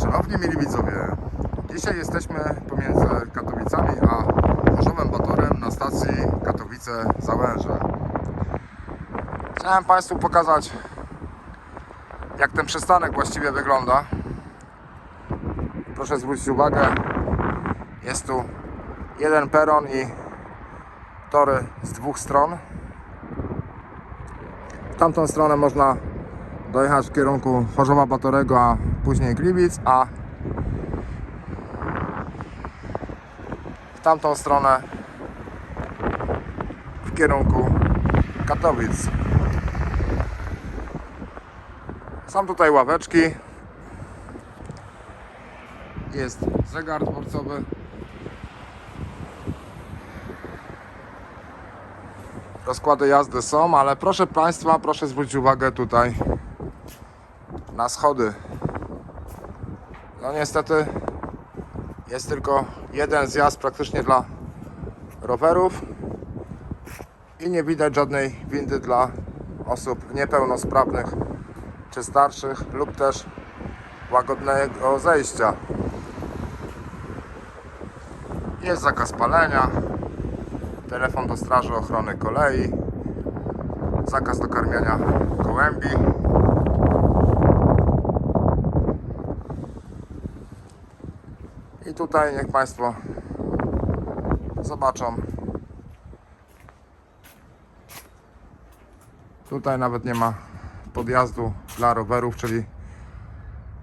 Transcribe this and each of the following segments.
Szanowni mili widzowie, dzisiaj jesteśmy pomiędzy Katowicami a Chorzowem Batorem na stacji Katowice-Załęże. Chciałem Państwu pokazać jak ten przystanek właściwie wygląda. Proszę zwrócić uwagę, jest tu jeden peron i tory z dwóch stron. W tamtą stronę można dojechać w kierunku Chorzowa Batorego, a później Gliwic, a w tamtą stronę w kierunku Katowic. Są tutaj ławeczki. Jest zegar dworcowy. Rozkłady jazdy są, ale proszę Państwa, proszę zwrócić uwagę tutaj na schody. No niestety jest tylko jeden zjazd praktycznie dla rowerów i nie widać żadnej windy dla osób niepełnosprawnych czy starszych lub też łagodnego zejścia. Jest zakaz palenia, telefon do Straży Ochrony Kolei, zakaz dokarmiania gołębi. Tutaj niech Państwo zobaczą. Tutaj nawet nie ma podjazdu dla rowerów, czyli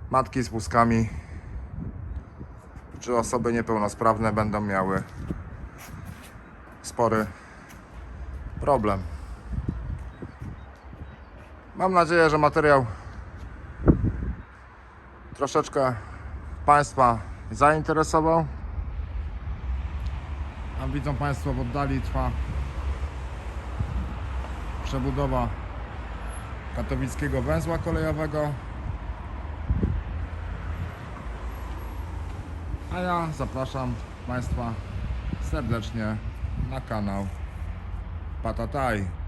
matki z wózkami czy osoby niepełnosprawne będą miały spory problem. Mam nadzieję, że materiał troszeczkę Państwa zainteresował. A widzą Państwo w oddali trwa przebudowa katowickiego węzła kolejowego. A ja zapraszam Państwa serdecznie na kanał Patataj.